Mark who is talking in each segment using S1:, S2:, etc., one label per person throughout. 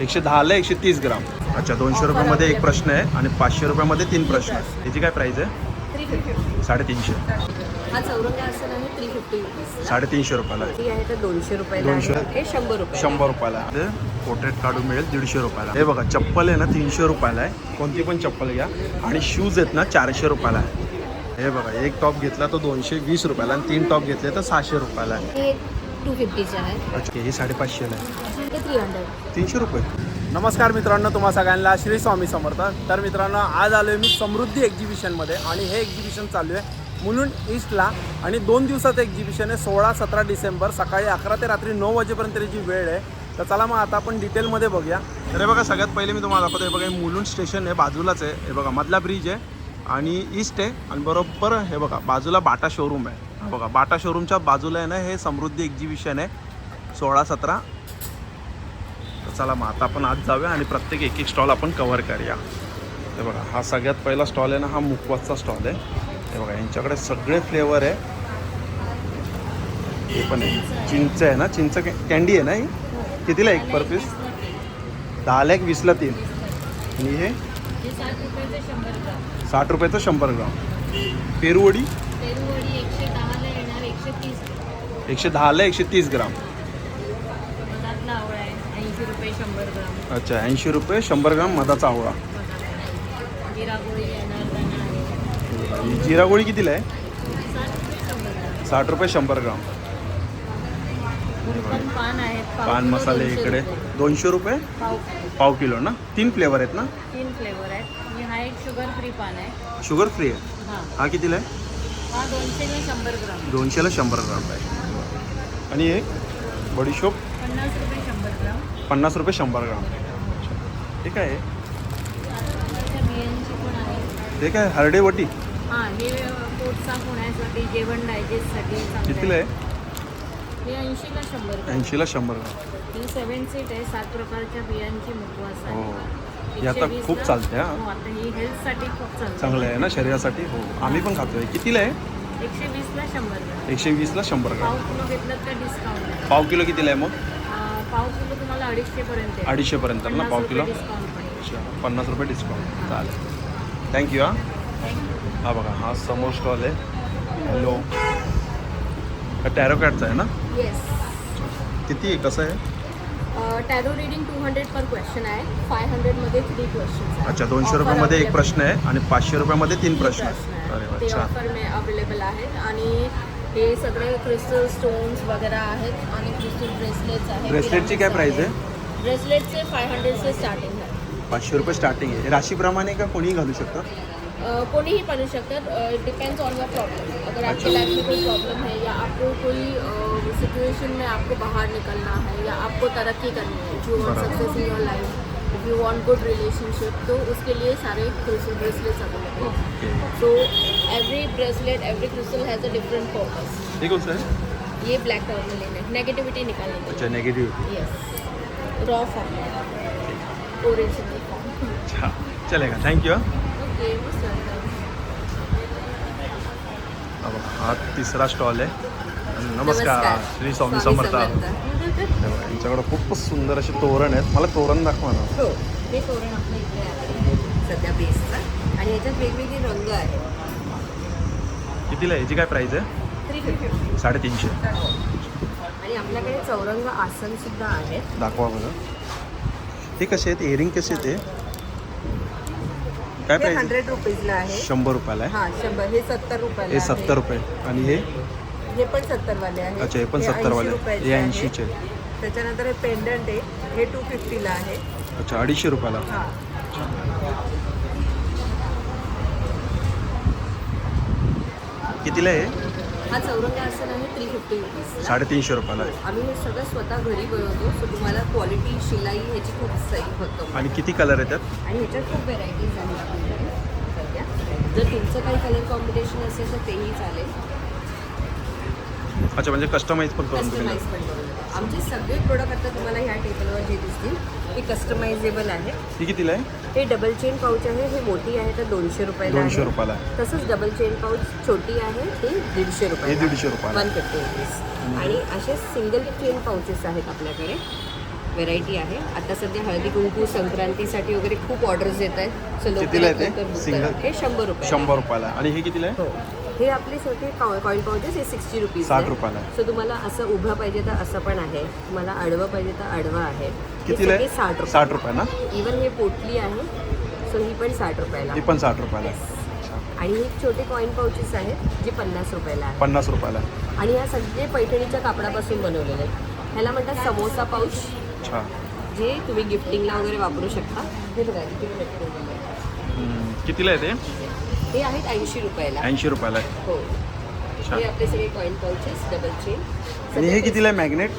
S1: एकशे दहाला एकशे तीस ग्राम. अच्छा दोनशे रुपयामध्ये एक प्रश्न आहे आणि पाचशे रुपयामध्ये तीन प्रश्न आहे याची काय प्राईस आहे? साडेतीनशे.
S2: हा
S1: साडेतीनशे रुपयाला
S2: तर दोनशे. हे रुपये
S1: शंभर रुपयाला. ते पोर्ट्रेट काढून मिळेल दीडशे रुपयाला हे बघा चप्पल आहे ना तीनशे रुपयाला आहे. कोणती पण चप्पल घ्या. आणि शूज आहेत ना चारशे रुपयाला आहे. हे बघा एक टॉप घेतला तो दोनशे वीस रुपयाला आणि तीन टॉप घेतले तर सहाशे रुपयाला आहे.
S2: हे टू फिफ्टीचे आहे.
S1: अच्छा हे साडेपाचशेला आहे.
S2: ते थ्री हंड्रेड
S1: तीनशे रुपये.
S3: नमस्कार मित्रांनो तुम्हा सगळ्यांना श्री स्वामी समर्थ. तर मित्रांनो आज आलो आहे मी समृद्धी एक्झिबिशनमध्ये आणि हे एक्झिबिशन चालू आहे मुलुंड ईस्टला. आणि दोन दिवसाचं एक्झिबिशन आहे सोळा सतरा डिसेंबर सकाळी अकरा ते रात्री नऊ वाजेपर्यंत त्याची वेळ आहे. तर चला मग आता आपण डिटेलमध्ये बघूया.
S1: तर हे बघा सगळ्यात पहिले मी तुम्हाला दाखवतो हे बघा हे मुलुंड स्टेशन आहे बाजूलाच आहे. हे बघा मधला ब्रिज आहे आणि ईस्ट आहे. आणि बरोबर हे बघा बाजूला बाटा शोरूम आहे. बघा बाटा शोरूमच्या बाजूला आहे ना हे समृद्धी एक्झिबिशन आहे सोळा सतरा. तर चला मग आता आपण आज जाऊया आणि प्रत्येक एक एक स्टॉल आपण कव्हर करूया. हे बघा हा सगळ्यात पहिला स्टॉल आहे ना हा मुकवासचा स्टॉल आहे. हे बघा यांच्याकडे सगळे फ्लेवर आहे. हे पण आहे. चिंच आहे ना चिंच कॅन्डी आहे ना ही? कितीला एक पर पीस दहाला एक वीसला तीन. आणि हे?
S2: साठ रुपयाचे शंभर ग्राम.
S1: पेरूवडी?
S2: एकशे दहाला एकशे तीस
S1: ग्राम
S2: मधातला आवळा आहे ऐंशी रुपये शंभर ग्राम.
S1: अच्छा ऐंशी रुपये शंभर ग्राम मधाचा आवळा.
S2: जिरा गोळी येणार धना आहे
S1: ही जिरा गोळी कितीला आहे?
S2: साठ रुपये शंभर ग्राम. पण पान आहेत. पाव
S1: पान
S2: किलो
S1: मसाले
S2: दोनशे
S1: इकडे.
S2: रुपये.
S1: दोनशे रुपये?
S2: पाव
S1: पाव किलो ना? तीन फ्लेवर आहेत ना?
S2: तीन फ्लेवर आहेत. हा एक शुगर फ्री पान आहे.
S1: शुगर फ्री आहे?
S2: हा.
S1: हा कितीला आहे?
S2: हा दोनशेला शंभर ग्राम
S1: दोनशेला शंभर ग्राम आहे. आणि एक बडीशोप?
S2: पन्नास रुपये
S1: पन्नास रुपये शंभर ग्राम. हे काय आहे
S2: पण आहे.
S1: हरडे वटी. कितीला
S2: आहे. हे ऐंशीला शंभर ग्राम. ही सेवन सीट आहे सात प्रकारच्या बियांची मुखवास आहे.
S1: हो. आता
S2: 120
S1: खूप चालते हा.
S2: हो ही हेल्थसाठी खूप चालते
S1: चांगलं आहे ना शरीरासाठी? हो. आम्ही पण खातोय. कितीला आहे?
S2: एकशे वीसला शंभर ग्राम.
S1: एकशे वीसला शंभर ग्राम.
S2: पाव किलो घेतलं तर डिस्काउंट
S1: पाव किलो कितीला आहे मग?
S2: पाव किलो तुम्हाला अडीचशे पर्यंत आहे.
S1: अडीचशेपर्यंत ना पाव किलो. अच्छा पन्नास रुपये डिस्काउंट चालेल. थँक्यू हा. हा बघा हा समोर स्टॉल आहे. हॅलो हा टॅरो कॅटचा आहे ना. किती आहे? कसं आहे?
S2: Tarot reading two hundred per question आहे. फाय हंड्रेडमध्ये थ्री क्वेश्चन
S1: अच्छा दोनशे रुपयामध्ये एक प्रश्न आहे आणि पाचशे रुपयामध्ये तीन प्रश्न आहे. अरे
S2: में अवेलेबल आहेत. आणि हे सगळे क्रिस्टल स्टोन्स वगैरे आहेत आणि क्रिस्टल ब्रेसलेट्स आहेत.
S1: ब्रेसलेटची काय प्राईस आहे?
S2: ब्रेसलेटचे फाय हंड्रेडचे स्टार्टिंग आहे.
S1: पाचशे रुपये स्टार्टिंग आहे. राशीप्रमाणे का कोणीही घालू शकतं?
S2: अ, कोई ही बनू है डिपेंड्स ऑन योर प्रॉब्लम अगर आपकी लाइफ में कोई प्रॉब्लम है या आपको कोई सिचुएशन में आपको बाहर निकलना है या आपको तरक्की करनी है you want success in your life if you want good relationship तो उसके लिए सारे क्रिस्टल ब्रेसलेट्स अवेलेबल हैं so every bracelet every crystal has a different purpose
S1: हे? कोणतं आहे
S2: ये ब्लैक टर्मलिन है. नेगेटिविटी निकालने के
S1: अच्छा नेगेटिव्ह
S2: लिए yes raw form original form
S1: अच्छा चलेगा. थँक्यू
S2: ओके मोस्ट वेलकम
S1: हा बघा, हा स्टॉल आहे नमस्कार. श्री स्वामी समर्थ. हे यांच्याकडे खूपच सुंदर असे तोरण आहेत. मला तोरण दाखवा ना.
S2: हो हे तोरण आपल्या इकडे आहे. सध्या बेसचं. आणि याच्यात वेगवेगळे रंग आहेत.
S1: कितीला याची काय प्राईस आहे?
S2: Three fifty.
S1: साडेतीनशे.
S2: आणि आपल्याकडे चौरंग आसन सुद्धा आहेत.
S1: दाखवा बरं. हे कसे आहेत? एअरिंग कसे आहेत ते काय
S2: हे
S1: प्राईस
S2: हंड्रेड रुपीजला आहे.
S1: शंभर रुपयाला आहे.
S2: हा शंभर. हे सत्तर रुपयाला
S1: हे. सत्तर रुपये. आणि हे?
S2: हे पण सत्तर वाले आहे
S1: अच्छा हे पण सत्तर वाले
S2: रुपयाचे
S1: हे. ऐंशीचे
S2: त्याच्यानंतर हे पेंडंट आहे. हे टू फिफ्टीला आहे.
S1: अच्छा अडीचशे रुपयाला?
S2: हा.
S1: कितीला आहे?
S2: हा चौरंग आसन आहे थ्री फिफ्टी रुपीज
S1: साडेतीनशे रुपयाला आहे.
S2: आम्ही हे सगळं स्वतः घरी बनवतो सो तुम्हाला क्वालिटी शिलाई ह्याची खूप सही होतं.
S1: आणि किती कलर येतात
S2: आणि ह्याच्यात खूप व्हेरायटीज आहेत आपल्याकडे. सध्या. जर तुमचं काही कलर कॉम्बिनेशन असेल तर तेही चालेल.
S1: अच्छा म्हणजे कस्टमाइज पण करून तुम्ही
S2: कस्टमाइज पण करून देतो. आमचे सगळे प्रोडक्ट आता तुम्हाला ह्या टेबलवर जे दिसतील ते कस्टमाइजेबल आहे.
S1: ही कितीला आहे?
S2: हे डबल चेन पाऊच आहे हे मोठी आहे तर दोनशे रुपयाला
S1: दोनशे रुपयाला आहे.
S2: तसंच डबल चेन पाऊच छोटी आहे ते दीडशे रुपये
S1: हे दीडशे रुपयाला
S2: वन फिफ्टी रुपीज आणि असे सिंगल चेन पाऊचेस आहेत आपल्याकडे.
S4: व्हेरायटी आहे. आता सध्या हळदी कुंकू संक्रांतीसाठी वगैरे खूप ऑर्डर्स येत आहेत. सो
S1: कितीला आहे ते?
S4: करा. हे शंभर रुपये
S1: शंभर रुपयाला आणि हे कितीला आहे?
S4: हो. हे आपले सगळे कॉईन पाउचेस हे सिक्स्टी रुपीज
S1: साठ रुपयाला आहे.
S4: सो तुम्हाला असं उभं पाहिजे तर असं पण आहे. तुम्हाला आडवं पाहिजे तर आडवं आहे. हे
S1: कितीला
S4: सगळे
S1: आहे?
S4: साठ रुपये.
S1: साठ रुपये ना?
S4: इवन हे पोटली आहे सो ही पण साठ रुपयाला.
S1: ही पण साठ रुपयाला आहे.
S4: आणि हे छोटे कॉईन पाउचेस आहेत जे पन्नास रुपयाला आहे
S1: पन्नास रुपयाला आहे.
S4: आणि ह्या सगळे पैठणीच्या कापडापासून बनवलेले आहेत. ह्याला म्हणतात समोसा पाऊच
S1: अच्छा.
S4: जे तुम्ही गिफ्टिंगला वगैरे वापरू शकता. हे बघा किती मोठे बनवलेले आहेत.
S1: हम्म. कितीला आहे ते?
S4: हे आहेत ऐंशी रुपयाला.
S1: ऐंशी रुपयाला. आहे
S4: हो हे आपले सगळे कॉईन पाउचेस डबल चेन
S1: आणि हे कितीला आहे मॅग्नेट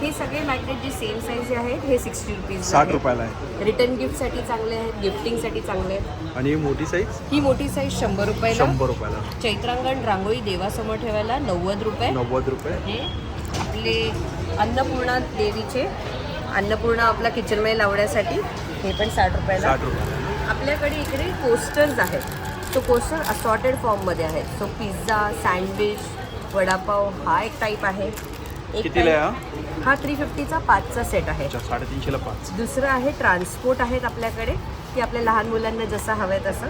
S4: हे सगळे मॅग्नेट जे सेम साईज आहेत हे सिक्स्टी रुपीज
S1: साठ रुपयाला आहे.
S4: रिटर्न गिफ्टसाठी चांगले आहेत गिफ्टिंगसाठी चांगले आहेत.
S1: आणि ही मोठी साईज
S4: ही मोठी साईज शंभर रुपयाला.
S1: शंभर रुपयाला.
S4: चैत्रांगण रांगोळी देवासमोर ठेवायला नव्वद रुपये.
S1: नव्वद रुपये.
S4: हे आपले अन्नपूर्णा देवीचे अन्नपूर्णा आपला किचनमध्ये लावण्यासाठी हे पण साठ रुपयाला.
S1: साठ रुपयाला.
S4: आपल्याकडे इकडे कोस्टर्स आहेत. तो कोस्टर असॉर्टेड फॉर्ममध्ये आहेत सो पिझ्झा सँडविच वडापाव हा एक टाईप आहे. एक
S1: कितीला आहे
S4: type- हा थ्री फिफ्टीचा पाचचा सेट आहे.
S1: अच्छा साडेतीनशेला पाच.
S4: दुसरं आहे ट्रान्सपोर्ट आहेत आपल्याकडे. की आपल्या लहान मुलांना जसं हवं आहे तसं.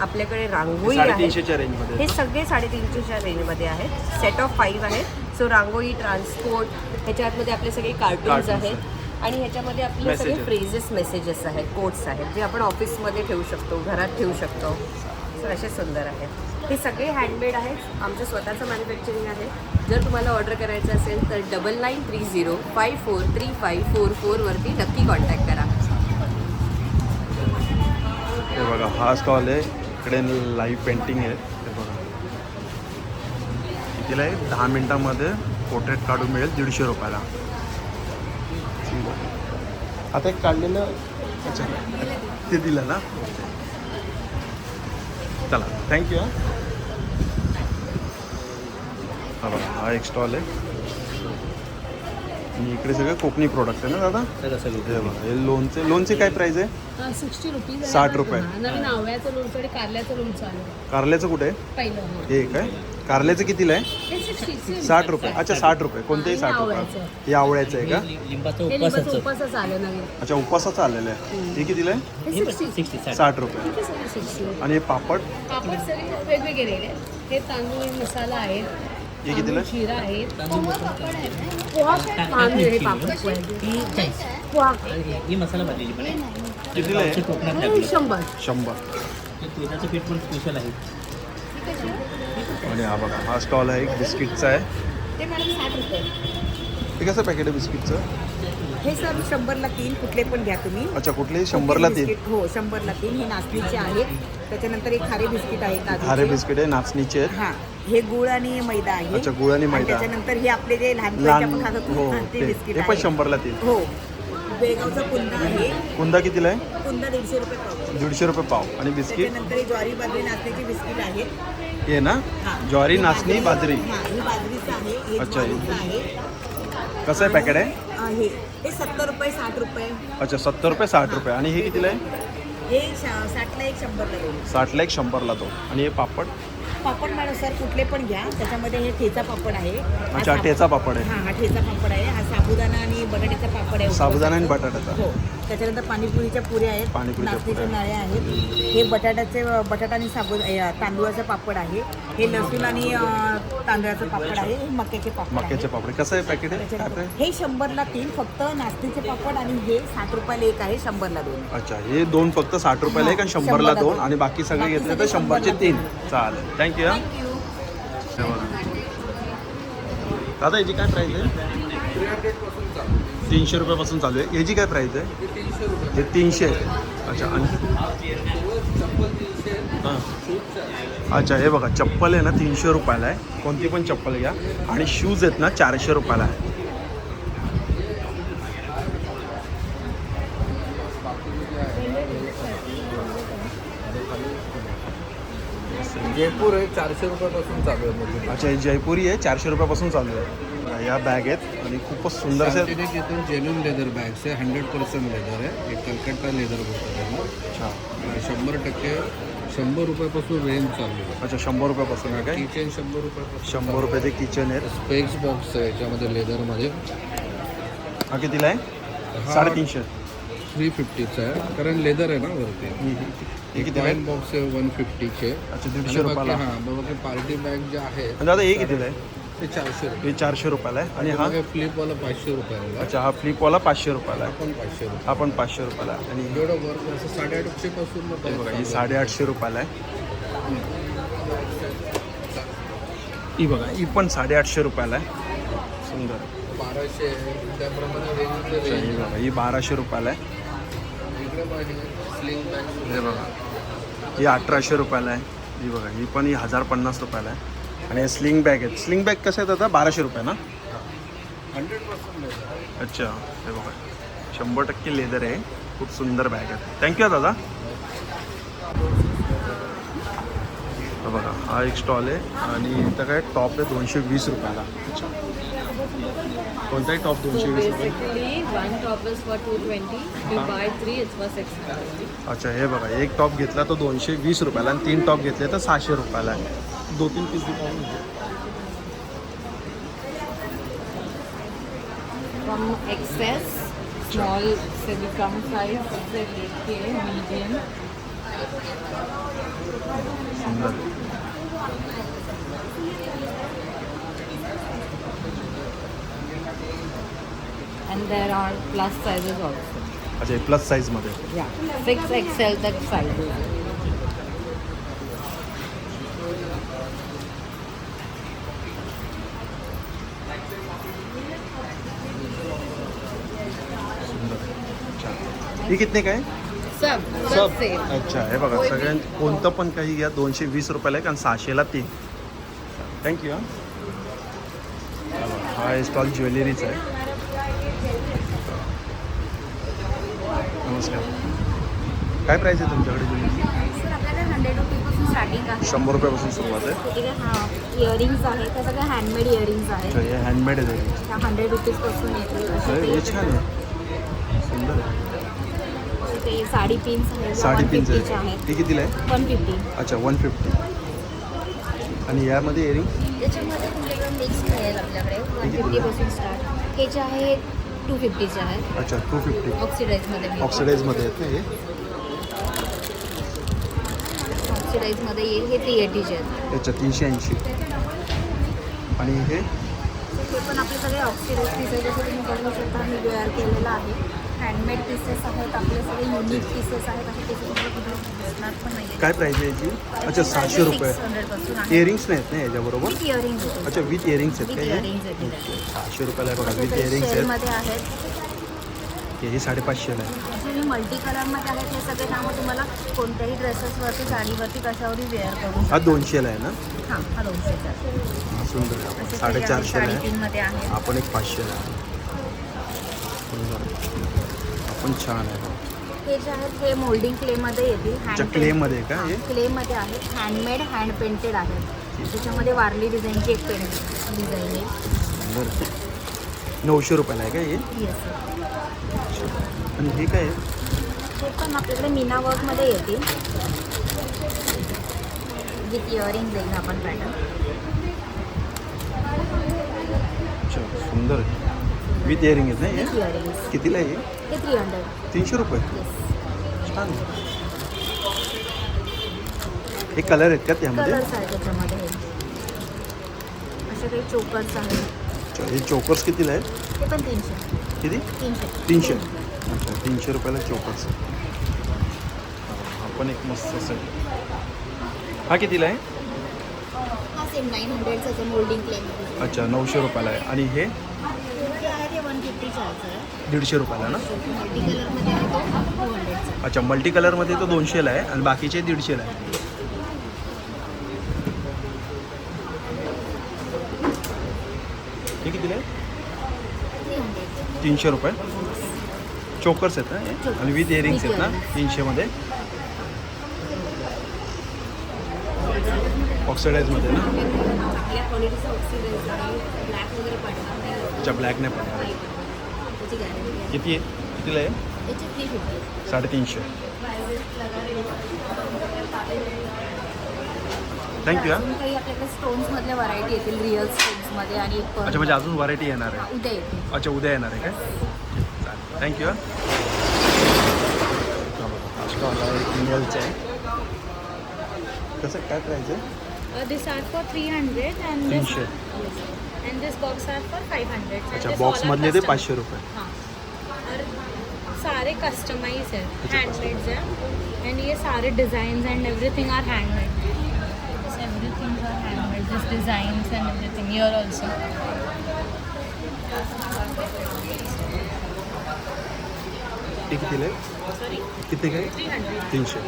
S4: आपल्याकडे रांगोळी आहे.
S1: साडेतीनशेच्या रेंजमध्ये
S4: हे सगळे साडेतीनशेच्या रेंजमध्ये आहेत. सेट ऑफ फाईव्ह आहेत. सो रांगोळी ट्रान्सपोर्ट ह्याच्या आतमध्ये आपले सगळे कार्टून्स
S1: Cartoons
S4: आहेत. आणि ह्याच्यामध्ये आपले सगळे
S1: Messages.
S4: फ्रेजेस मेसेजेस आहेत कोट्स आहेत जे आपण ऑफिसमध्ये ठेवू शकतो घरात ठेवू शकतो. असे सुंदर आहेत. हे सगळे हँडमेड आहेत. आमचं स्वतःचं मॅन्युफॅक्चरिंग आहे. जर तुम्हाला ऑर्डर करायचं असेल तर double nine three zero five four three five four फोरवरती नक्की कॉन्टॅक्ट करा.
S1: हे बघा हा स्टॉल आहे. इकडे लाईव्ह पेंटिंग आहे. हे बघा. कितीला आहे दहा मिनटामध्ये पोर्ट्रेट काढून मिळेल दीडशे रुपयाला. आता एक काढलेलं अच्छा ते दिलं ना? चला. थँक्यू हा बघा हा एक स्टॉल आहे. आणि इकडे सगळे कोकणी प्रोडक्ट आहे ना दादा? हे बघा हे लोणचे लोणचे काय प्राईस आहे?
S5: सिक्स्टी रुपीज आहे.
S1: 60 रुपये.
S5: नवीन आवळ्याचं लोणचं आणि कारल्याचं लोणचं आलं.
S1: कारल्याचं कुठे? आहे
S5: पहिलं हा.
S1: हे काय कारल्याचं कितीला आहे?
S5: 60 सेम.
S1: साठ रुपये. अच्छा साठ रुपये. कोणतेही साठ रुपये. हे आवळ्याचं आहे का?
S6: लिंबाचं
S5: हे लिंबाचं
S6: उपवासाचं
S5: उपासच आलं नवीन
S1: अच्छा उपवासाचं आलेलं आहे. हे कितीला आहे?
S5: हे
S6: पण
S5: 60
S6: सिक्स्टी साठ.
S1: रुपये.
S5: सगळे 60.
S1: आणि हे पापड?
S5: वेगवेगळे आहेत. हे तांदूळ मसाला आहेत.
S1: हे कितीला
S5: तांदूळ शिरा आहेत.
S6: तांदूळ
S5: पोहा काय तांदूळ हे पापड
S6: ती चाळीस.
S5: पोहा
S6: आणि ही मसाला भाजलेली पण आहे.
S1: कितीला
S5: हे शंभर.
S1: शंभर.
S6: तुळजाचं पीठ पण स्पेशल आहे.
S1: आणि हा बघा हा स्टॉल आहे एक बिस्किटचा आहे.
S5: ते मॅडम साठ रुपये.
S1: हे कसं पॅकेट आहे बिस्किटचं
S7: हे सर शंभरला तीन कुठले पण घ्या तुम्ही.
S1: अच्छा कुठले? शंभरला तीन?
S7: हो शंभरला तीन. हे नाचणीचे आहेत. त्याच्यानंतर एक खारे बिस्किट आहे
S1: खारे बिस्किट आहे नाचणीचे आहेत.
S7: हा हे गुळ आणि मैदा आहे.
S1: अच्छा, गुळ आणि मैदा.
S7: त्याच्यानंतर हे आपले जे लहान
S1: लहान
S7: आपण खात होतो,
S1: हो ते
S7: बिस्किट
S1: पण शंभरला तीन.
S7: हो. बेगावचा कुंदा आहे.
S1: कुंदा कितीला आहे?
S7: दीडशे रुपये पाव.
S1: दीडशे रुपये पाव. आणि बिस्किट?
S7: त्याच्यानंतर हे ज्वारी बाजरी नाचण्याची बिस्किट आहेत
S1: हे ना?
S7: हा.
S1: ज्वारी
S7: हे
S1: नाचणी बाजरी
S7: हा हे बाजरीचं आहे. हे
S1: अच्छा, हे.
S7: ज्वारीचं आहे.
S1: कसं आहे पॅकेट आहे?
S7: अं, हे. हे सत्तर रुपये साठ रुपये.
S1: अच्छा सत्तर रुपये साठ रुपये. आणि हे कितीला आहे?
S7: हे शा- साठला एक शंभरला दोन
S1: साठला एक शंभरला तो आणि हे पापड?
S7: पापड मॅडम सर कुठले पण घ्या. त्याच्यामध्ये हे ठेचा पापड आहे. हा
S1: अच्छा
S7: साब-
S1: ठेचा पापड आहे.
S7: हा हा ठेचा पापड आहे. हा साबुदाणा आणि बटाट्याचा पापड आहे.
S1: साबुदाणा आणि. बटाट्याचा.
S7: हो. त्याच्यानंतर पाणीपुरीच्या पुऱ्या आहेत
S1: पाणीपुरीच्या
S7: नाचणीच्या
S1: पुऱ्या.
S7: नळ्या आहेत. हे बटाट्याचे बटाटा आणि साबु अ, तांदूळाचं पापड आहे. हे लसूण आणि अ, तांदळाचं पापड आहे. हे मक्याचे पापड
S1: मक्याचे
S7: आहे.
S1: पापड कसं आहे पॅकेट आहे काय
S7: त्याच्यानंतर
S1: आहे
S7: हे शंभरला तीन फक्त नाचणीचे पापड आणि हे साठ रुपयाला एक आहे शंभरला दोन.
S1: अच्छा हे दोन फक्त साठ रुपयाला एक आणि
S7: हा,
S1: शंभरला
S7: शंभरला
S1: दोन
S7: दोन.
S1: आणि बाकी सगळे
S7: बाकी
S1: घेतले तर
S7: सगळे
S1: शंभरचे
S7: शंभरला
S1: तीन.
S7: तीन.
S1: चालेल. थँक्यू
S7: थँक्यू
S1: दादा याची काय प्राईस आहे? तीनशे रुपयापासून चालू आहे. याची काय प्राईस आहे? हे तीनशे. आहे. अच्छा आणि? हां. अच्छा हे बघा चप्पल आहे ना तीनशे रुपयाला आहे. कोणती पण चप्पल घ्या. आणि शूज आहेत ना चारशे रुपयाला आहे.
S8: जयपूर हे चारशे रुपयापासून चालू आहे.
S1: अच्छा हे जयपुरी आहे चारशे रुपयापासून चालू आहे. या बॅग आहेत आणि खूपच सुंदर
S8: इथून जेन्युन लेदर बॅग्स आहे. हंड्रेड पर्सेंट लेदर आहे. हे कलकत्ता लेदर बोलतात त्याला
S1: अच्छा.
S8: शंभर टक्के शंभर रुपयापासून रेंज चालू आहे.
S1: अच्छा शंभर रुपयापासून आहे काय?
S8: किचन शंभर रुपयापासून.
S1: शंभर रुपयाचे किचन आहेत.
S8: स्पेक्स बॉक्स आहे याच्यामध्ये लेदरमध्ये
S1: हा कितीला आहे?
S8: हा
S1: साडेतीनशे.
S8: थ्री फिफ्टीचा आहे. कारण लेदर आहे ना वरती.
S1: हे आहे?
S8: बॉक्स आहे वन फिफ्टीचे
S1: अच्छा दीडशे रुपयाला.
S8: हां बाकी पार्टी बॅग जे आहे
S1: दादा हे कितीला आहे?
S8: ते चारशे रुपये.
S1: हे चारशे रुपयाला आहे. आणि हा?
S8: फ्लिपवाला पाचशे रुपयाला.
S1: अच्छा हा फ्लिपवाला पाचशे रुपयाला आहे.
S8: पण पाचशे रुपये.
S1: हा पण पाचशे रुपयाला आहे. आणि
S8: जेवढं वर्क असं साडेआठशे पासून मग
S1: हे बघा ही साडेआठशे रुपयाला आहे. ही बघा ही पण साडेआठशे रुपयाला आहे. सुंदर.
S8: बाराशे त्याप्रमाणे वेगवेगळे
S1: ही बघा ही बाराशे रुपयाला आहे. हे बघा ही अठराशे रुपयाला आहे. ही बघा ही पण ही हजार पन्नास रुपयाला आहे. आणि स्लिंग बॅग आहेत. स्लिंग बॅग कसं आहेत आता? बाराशे रुपये ना?
S8: हंड्रेड पर्सेंट
S1: अच्छा. हे बघा. शंभर टक्के लेदर आहे. खूप सुंदर बॅग आहे थँक्यू दादा. हा बघा हा एक स्टॉल आहे. आणि इथं काय? टॉप आहे दोनशे वीस रुपयाला. अच्छा. कोणताही टॉप दोनशे वीस रुपये.
S2: Basically, one top is for 220. If you buy three, it's for 650.
S1: अच्छा हे बघा. एक टॉप घेतला तर दोनशे वीस रुपयाला आणि तीन टॉप घेतले तर सहाशे रुपयाला आहे. दो तीन पीस दिखाओ
S5: From excess, small से भी कम साइज से लेके medium and there are plus sizes also.
S1: अच्छा प्लस साईजमध्ये
S5: Yeah, six XL that sizes.
S1: ही कितने काय
S5: सब.
S1: अच्छा हे बघा सगळ्यां कोणतं पण काही घ्या दोनशे वीस रुपयाला आहे कारण सहाशेला तीन. थँक्यू हां. स्टॉल ज्वेलरीचा आहे. नमस्कार. काय प्राईस आहे तुमच्याकडे ज्वेलरी
S9: आहे.
S1: शंभर रुपयापासून सुरुवात आहे.
S9: इयरिंग्स आहेत त्या सगळ्या हँडमेड इयरिंग्स
S1: अच्छा
S9: आहेत
S1: हे हँडमेड आहे.
S9: हंड्रेड रुपीजपासून
S1: छान आहे. सुंदर आहे.
S9: ते साडी पिन्स आहेत
S1: साडी
S9: चे
S1: आहे. हे कितीला आहे?
S9: वन फिफ्टी
S1: अच्छा वन फिफ्टी आणि यामध्ये इयरिंग
S9: त्याच्यामध्ये तुमच्याकडे मिक्स मिळेल आपल्याकडे. वन फिफ्टीपासून स्टार्ट हे जे आहे टू फिफ्टीचे आहेत.
S1: अच्छा टू फिफ्टी
S9: ऑक्सिडाईजमध्ये
S1: ऑक्सिडाईजमध्ये आहेत ना हे?
S9: ऑक्सिडाईजमध्ये येईल. हे थ्री एटीचे आहेत.
S1: अच्छा तीनशे ऐंशी. आणि हे?
S9: हे पण आपले सगळे ऑक्सिडाईज आहे जसं तुम्ही बघू शकता मी वेअर केलेलं आहे. हँडमेड पीसेस आहेत आपले सगळे युनिक पीसेस आहेत असे पीसेस तुम्हाला कुठे दिसणार पण नाही
S1: काय प्राईज आहे याची? अच्छा सहाशे रुपये.
S9: हंड्रेडपासून आहे
S1: इयरिंग्स नाहीत ना याच्याबरोबर?
S9: विथ इयरिंग्स
S1: अच्छा विथ इयरिंग्स आहेत का हे?
S9: इयरिंग्स आहेत
S1: सहाशे रुपयाला आहे बघा विथ इयरिंग्स आहेत.
S9: शेलमध्ये आहेत.
S1: हे साडेपाचशेला आहे.
S9: आणि मल्टी कलरमध्ये आहेत हे सगळे नामं तुम्हाला कोणत्याही ड्रेसेसवरती साडीवरती कशावरही वेअर करू
S1: हा दोनशेला आहे ना?
S9: हां हा दोनशेचा आहे.
S1: हा सुंदर आहे.
S9: असे
S1: साडेचारशेला आहे.
S9: साडेतीनमध्ये आहे.
S1: आपण एक पाचशेला आहे. सुंदर आपण छान आहे.
S9: हे जे आहेत हे मोल्डिंग क्लेमध्ये येतील
S1: अच्छा क्लेमध्ये का हे
S9: क्लेमध्ये आहेत हँडमेड हँड पेंटेड आहेत त्याच्यामध्ये वारली डिझाईनची एक पेंट डिझाईन आहे.
S1: नऊशे रुपयाला आहे का हे?
S9: येस
S1: आणि हे काय आहे?
S9: हे पण आपल्याकडे मीना वर्कमध्ये येतील. विथ इयरिंग देईल आपण पॅटर्न
S1: अच्छा सुंदर आहे. विथ इयरिंग आहेत ना हे
S9: विथ इयरिंग्स
S1: कितीला आहे
S9: थ्री हंड्रेड
S1: तीनशे रुपये
S9: येस
S1: छान हे कलर आहेत का त्यामध्ये
S9: कलर्स आहेत त्याच्यामध्ये हे असे काही चोकर्स आहेत
S1: अच्छा हे चोकर्स कितीला आहेत
S9: ते पण तीनशे
S1: किती
S9: तीनशे
S1: तीनशे अच्छा तीनशे रुपयाला चोकर्स हा पण एक मस्त सेट हा कितीला आहे
S9: हा सेम नाईन मोल्डिंग
S1: अच्छा नऊशे रुपयाला आहे आणि हे
S9: ते आहे ते वन फिफ्टी चार्ज आहे.
S1: दीडशे रुपयाला ना?
S9: मल्टी कलरमध्ये आहे तो. टू हंड्रेडचा
S1: अच्छा मल्टी कलरमध्ये तो दोनशेला आहे आणि बाकीचे दीडशेला आहे. हे कितीला आहे?
S9: थ्री हंड्रेड
S1: तीनशे रुपये. चोकर्स आहेत ना हे? आणि विथ इयरिंग्स आहेत ना? तीनशेमध्ये ऑक्सिडाईजमध्ये ना
S9: आपल्या क्वालिटीचा ऑक्सिडाईज आहे ब्लॅक वगैरे पडणार ना?
S1: अच्छा ब्लॅक नाही पडणार. किती आहे? कितीला आहे? साडेतीनशे. थँक्यू हां.
S9: आपल्याकडे स्टोन्समधल्या व्हरायटी येतील रिअल स्टोन्समध्ये आणि
S1: अच्छा म्हणजे अजून व्हरायटी येणार आहे.
S9: उद्या येतील
S1: अच्छा उद्या येणार आहे काय? चालेल. थँक्यू हा. आहे इंडियलचं आहे. कसं काय करायचं
S5: Uh, this are for 300 and this,
S1: तीनशे.
S5: and this box are for 500. And
S1: अच्छा
S5: this all
S1: बॉक्समधले
S5: are
S1: ते
S5: custom.
S1: पाचशे रुपये.
S5: हाँ. और सारे कस्टमाइज है. हैंडमेड है. एंड ये सारे design and everything are handmade everything are handmade this designs and everything here also
S1: ते कितीला आहे किती काय तीनशे.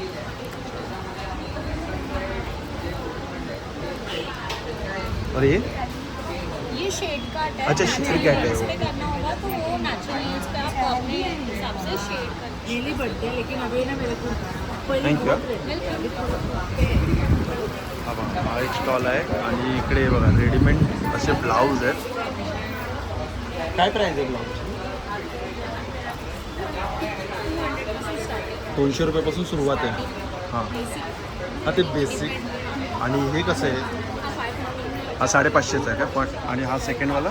S1: और ये
S5: ये शेड कट है
S1: अच्छा, shade cut है वो।
S5: करना होगा तो वो नेचुरली इस पे आप अपने हिसाब से शेड कर
S9: डेली बढ़ते हैं। लेकिन अभी ना मेरे को. बहुत रहते
S1: हा हा एक स्टॉल आहे आणि इकडे बघा रेडीमेड असे ब्लाऊज आहेत. काय प्राईज आहे ब्लाऊज दोनशे रुपयापासून सुरुवात आहे. हां. हा ते बेसिक आणि हे कसं आहे? हा साडेपाचशेचा आहे का? पण आणि हा सेकंडवाला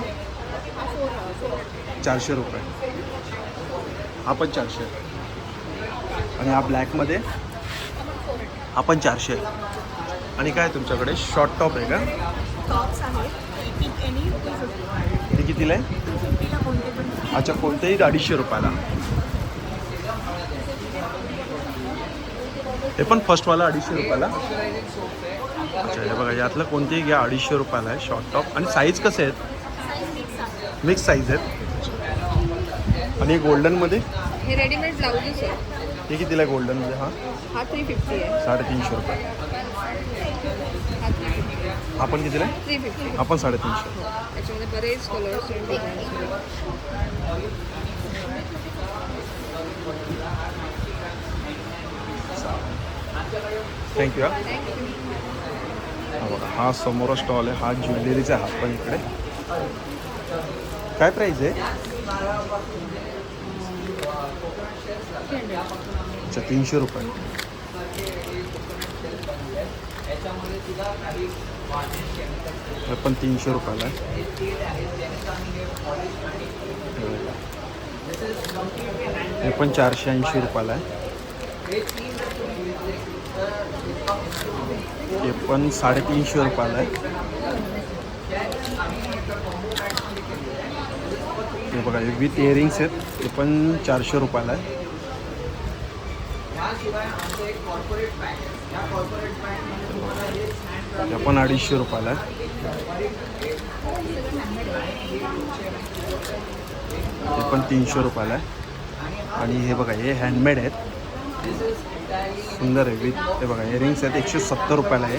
S1: चारशे रुपये. हा पण चारशे. आणि हा ब्लॅकमध्ये हा पण चारशे. आणि काय तुमच्याकडे? शॉर्ट टॉप आहे का? ते कितीला आहे? अच्छा कोणतेही अडीचशे रुपयाला. हे पण फर्स्टवाला अडीचशे रुपयाला. अच्छा हे बघा यातलं कोणतेही घ्या अडीचशे रुपयाला आहे शॉर्ट टॉप आणि साईज कसे आहेत?
S5: मिक्स
S1: साईज आहेत. आणि गोल्डनमध्ये
S2: हे रेडीमेड ब्लाउजेस आहे.
S1: हे कितीला आहे गोल्डनमध्ये हा?
S2: हा थ्री फिफ्टी आहे.
S1: साडेतीनशे रुपये. आपण कितीला आहे?
S2: थ्री फिफ्टी
S1: आपण साडेतीनशे.
S2: त्याच्यामध्ये बरेच कलर्स आणि डिझाईन्स
S1: थँक्यू हा. हा बघा हा समोर स्टॉल आहे हा ज्वेलरीचा आहे हा पण इकडे. काय प्राईज आहे? अच्छा तीनशे रुपये. हे पण तीनशे रुपयाला आहे. हे पण चारशे ऐंशी रुपयाला आहे. ते पण साडेतीनशे रुपयाला आहे. हे बघा विथ इयरिंग्स आहेत. ते पण चारशे रुपयाला आहे. त्या पण अडीचशे रुपयाला आहे. ते पण तीनशे रुपयाला आहे. आणि हे बघा हे हँडमेड आहेत. सुंदर आहे. विथ हे बघा इयरिंग्स आहेत. एकशे सत्तर रुपयाला आहे.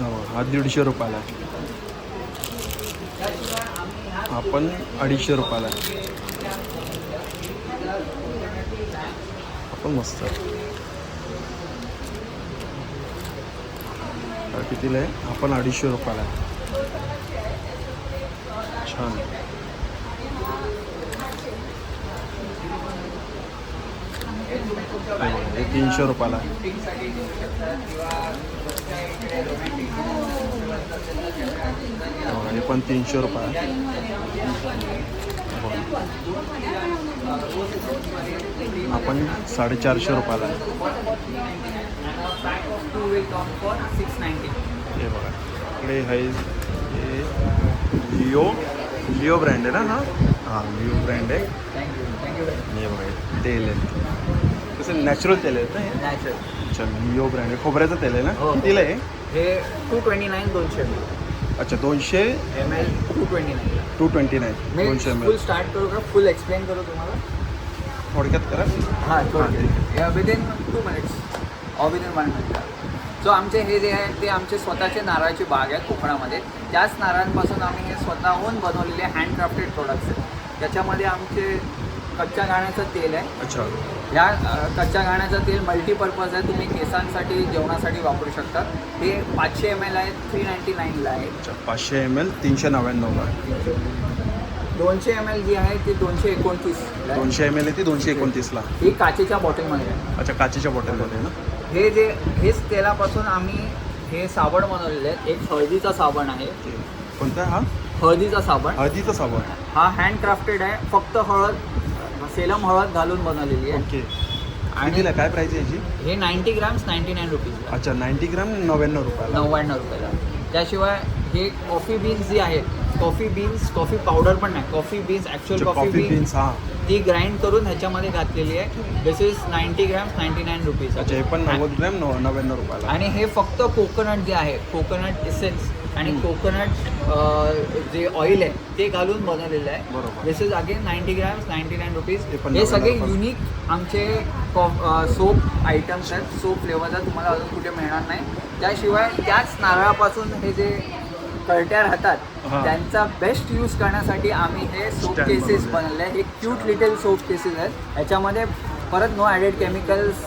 S1: हो, हा दीडशे रुपयाला आहे. आपण अडीचशे रुपयाला आहे. आपण मस्त आहे. कितीला आहे? आपण अडीचशे रुपयाला आहे. छान आहे हे बघा, हे तीनशे रुपयाला. हे हे पण तीनशे रुपये. हे. आपण साडेचारशे रुपयाला हे बघा. इकडे आहे हे लिओ लिओ ब्रँड आहे ना हा? हां लिओ ब्रँड आहे. हे बघा तेल आहे. कसं नॅचरल तेल आहेत ना? हे
S10: नॅचरल
S1: अच्छा लिओ ब्रँड आहे. खोबऱ्याचं तेल आहे ना?
S10: हो.
S1: कितीला आहे?
S10: हे टू ट्वेंटी नाईन दोनशे
S1: अच्छा दोनशे?
S10: M L two twenty nine
S1: two twenty nine
S10: मी
S1: दोनशे एम
S10: फुल
S1: एल
S10: स्टार्ट करू का? फुल एक्सप्लेन करू तुम्हाला?
S1: थोडक्यात करा.
S10: हां थोडं within two minutes or within one minute so आमचे हे जे आहे ते आमचे स्वतःचे नारळाची बाग आहे कोकणामध्ये. त्याच नारळांपासून आम्ही हे स्वतःहून बनवलेले हँडक्राफ्टेड प्रोडक्ट्स आहेत. त्याच्यामध्ये आमचे कच्च्या घाण्याचं तेल आहे.
S1: अच्छा.
S10: अ, कच्च्या घाण्याचं तेल मल्टीपर्पज आहे. तुम्ही केसांसाठी जेवणासाठी वापरू शकता. हे पाचशे एम एल आहे थ्री नाईन्टी नाईनला आहे.
S1: अच्छा पाचशे एम एल तीनशे नव्याण्णवला आहे
S10: दोनशे एम एल जी आहे ती दोनशे एकोणतीस
S1: दोनशे एम एल आहे ती दोनशे एकोणतीसला
S10: ही काचेच्या बॉटलमध्ये आहे.
S1: अच्छा काचेच्या बॉटलमध्ये ना?
S10: हे जे हेच तेलापासून आम्ही हे साबण बनवलेले आहेत. एक हळदीचा साबण आहे.
S1: कोणता हा?
S10: हळदीचा साबण.
S1: हळदीचं साबण.
S10: हा हँडक्राफ्टेड आहे. फक्त हळद सेलम हळद घालून बनवलेली आहे.
S1: ओके. कितीला काय प्राईस आहे याची?
S10: हे ninety grams ninety nine rupees
S1: अच्छा नाईन्टी ग्राम नव्याण्णव रुपयाला.
S10: नव्याण्णव रुपयाला. त्याशिवाय हे कॉफी बीन्स जी आहेत कॉफी बीन्स कॉफी पावडर पण नाही. Coffee beans actual coffee
S1: coffee
S10: beans
S1: beans हा.
S10: ती ग्राइंड करून ह्याच्यामध्ये घातलेली आहे. This is ninety grams ninety nine rupees
S1: अच्छा हे पण नव्वद ग्रॅम नव- नव्याण्णव रुपयाला.
S10: आणि हे फक्त कोकोनट जे आहे कोकोनट इसेन्स आणि कोकोनट जे ऑइल आहे ते घालून बनवलेलं आहे.
S1: बरोबर.
S10: This is again ninety grams ninety nine rupees
S1: हे
S10: सगळे
S1: 99
S10: युनिक आमचे सोप आयटम्स आहेत. सोप फ्लेवरचा तुम्हाला अजून कुठे मिळणार नाही. त्याशिवाय त्याच नारळापासून हे जे कळट्या राहतात. त्यांचा बेस्ट यूज करण्यासाठी आम्ही हे सोप केसेस
S1: बनवले.
S10: बनवले हे क्यूट लिटल सोप केसेस आहेत. याच्यामध्ये परत नो ॲडेड केमिकल्स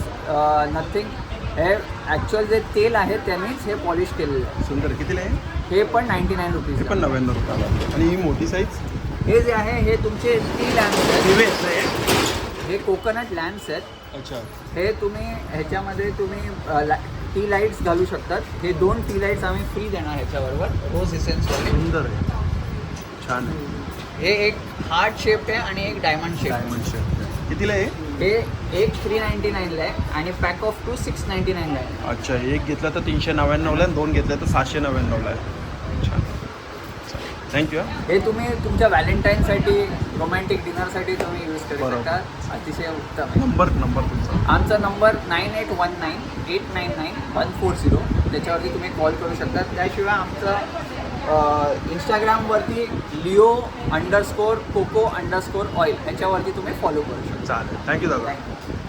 S10: नथिंग हे ॲक्च्युअल जे तेल आहे त्यांनीच हे पॉलिश केलेलं आहे.
S1: सुंदर. कितीला आहे?
S10: हे पण नाईन्टी नाईन
S1: हे
S10: रुपीज
S1: पण नव्याण्णव रुपयाला आणि ही मोठी साईज
S10: हे जे आहे हे तुमचे टी लॅम्प्स आहेत. हे? कोकोनट लॅम्प्स आहेत.
S1: अच्छा.
S10: हे तुम्ही ह्याच्यामध्ये तुम्ही टी लाईट्स घालू शकतात. हे दोन टी लाईट्स आम्ही फ्री देणार ह्याच्याबरोबर. रोज इसेन्सवाले
S1: सुंदर आहे. छान आहे.
S10: हे एक हार्ट शेप आहे आणि एक डायमंड शेप
S1: डायमंड शेप कितीला आहे?
S10: हे एक थ्री नाईन्टी नाईनला आहे आणि pack of two six ninety नाईनला आहे.
S1: अच्छा एक घेतला तर तीनशे नव्याण्णवला आणि दोन घेतल्या तर सातशे नव्याण्णवला आहे. छान थँक्यू
S10: हे. तुम्ही तुमच्या व्हॅलेंटाईनसाठी रोमॅन्टिक डिनरसाठी तुम्ही यूज करू
S1: बरोबर.
S10: शकता. अतिशय उत्तम आहे.
S1: नंबर नंबर तुमचा.
S10: आमचा number nine eight one nine eight nine nine one four zero त्याच्यावरती तुम्ही कॉल करू शकता. त्याशिवाय आमचं इंस्टाग्रामवरती Leo underscore coco underscore oil ह्याच्यावरती तुम्ही फॉलो करू शकता.
S1: चालेल. थँक्यू दादा.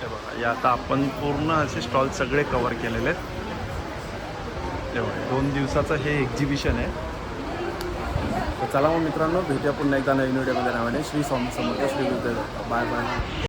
S1: हे बघा या आता आपण पूर्ण असे स्टॉल सगळे कवर केलेले आहेत. हे बघा दोन दिवसाचं हे एक्झिबिशन आहे.
S3: तर चला मग मित्रांनो भेटूया पुन्हा एकदा नवीन व्हिडिओमध्ये नावाने श्री स्वामी समर्थ श्री गुरुदेव. Bye bye